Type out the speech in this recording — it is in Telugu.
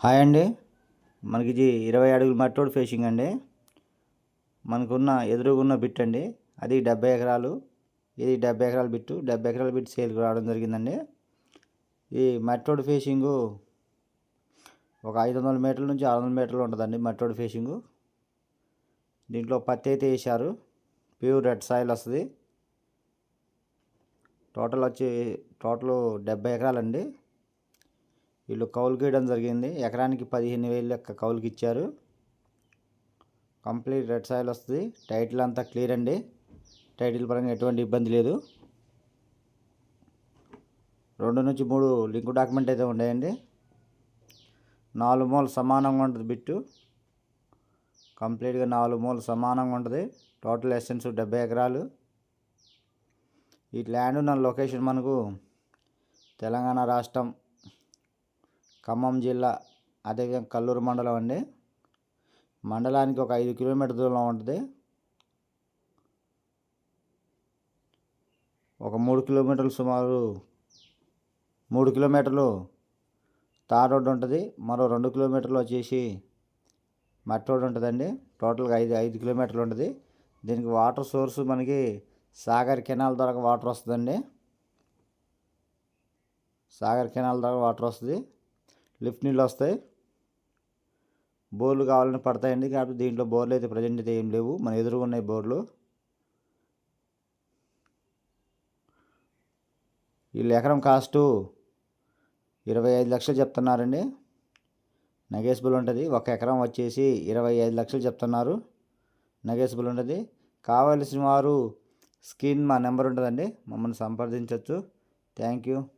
హాయ్ అండి. మనకి ఇది ఇరవై అడుగుల మట్టోడు ఫేషింగ్ అండి. మనకున్న ఎదురుగున్న బిట్ అండి. అది డెబ్బై ఎకరాలు ఇది డెబ్బై ఎకరాల బిట్టు డెబ్బై ఎకరాల బిట్ సేల్కి రావడం జరిగిందండి. ఈ మట్టోడు ఫేషింగు ఒక ఐదు వందల మీటర్ల నుంచి ఆరు వందల మీటర్లు ఉంటుందండి మట్టోడు ఫేషింగు దీంట్లో పత్తి అయితే వేశారు. ప్యూర్ రెడ్ సాయిల్ వస్తుంది. టోటల్ వచ్చి టోటల్ డెబ్బై ఎకరాలండి. వీళ్ళు కౌలుకి ఇవ్వడం జరిగింది. ఎకరానికి పదిహేను వేలు లెక్క కౌలుకి ఇచ్చారు. కంప్లీట్ రెడ్ సాయిల్ వస్తుంది. టైటిల్ అంతా క్లియర్ అండి. టైటిల్ పరంగా ఎటువంటి ఇబ్బంది లేదు. రెండు నుంచి మూడు లింక్ డాక్యుమెంట్ అయితే ఉన్నాయండి. నాలుగు మూలు సమానంగా ఉంటుంది బిట్టు. కంప్లీట్గా నాలుగు మూలు సమానంగా ఉంటుంది. టోటల్ ఎసెన్స్ డెబ్బై ఎకరాలు. ఈ ల్యాండ్ ఉన్న లొకేషన్ మనకు తెలంగాణ రాష్ట్రం ఖమ్మం జిల్లా అదేవిధంగా కల్లూరు మండలం అండి. మండలానికి ఒక ఐదు కిలోమీటర్ దూరంలో ఉంటుంది. ఒక మూడు కిలోమీటర్లు సుమారు మూడు కిలోమీటర్లు తార్ రోడ్డు ఉంటుంది. మరో రెండు కిలోమీటర్లు వచ్చేసి మట్టి రోడ్డు ఉంటుందండి. టోటల్గా ఐదు ఐదు కిలోమీటర్లు ఉంటుంది. దీనికి వాటర్ సోర్స్ మనకి సాగర్ కెనాల్ ద్వారా వాటర్ వస్తుందండి. సాగర్ కెనాల్ ద్వారా వాటర్ వస్తుంది. లిఫ్ట్ నీళ్ళు వస్తాయి. బోర్లు కావాలని పడతాయండి కాబట్టి దీంట్లో బోర్లు అయితే ప్రజెంట్ అయితే ఏం లేవు. మన ఎదురుగా ఉన్నాయి బోర్లు. వీళ్ళు ఎకరం కాస్టు ఇరవై ఐదు లక్షలు చెప్తున్నారండి. నగేసిబుల్ ఉంటుంది. ఒక ఎకరం వచ్చేసి ఇరవై ఐదు లక్షలు చెప్తున్నారు. నగేసిబుల్ ఉంటుంది. కావలసిన వారు స్క్రీన్ మా నెంబర్ ఉంటుందండి. మమ్మల్ని సంప్రదించవచ్చు థ్యాంక్ యూ.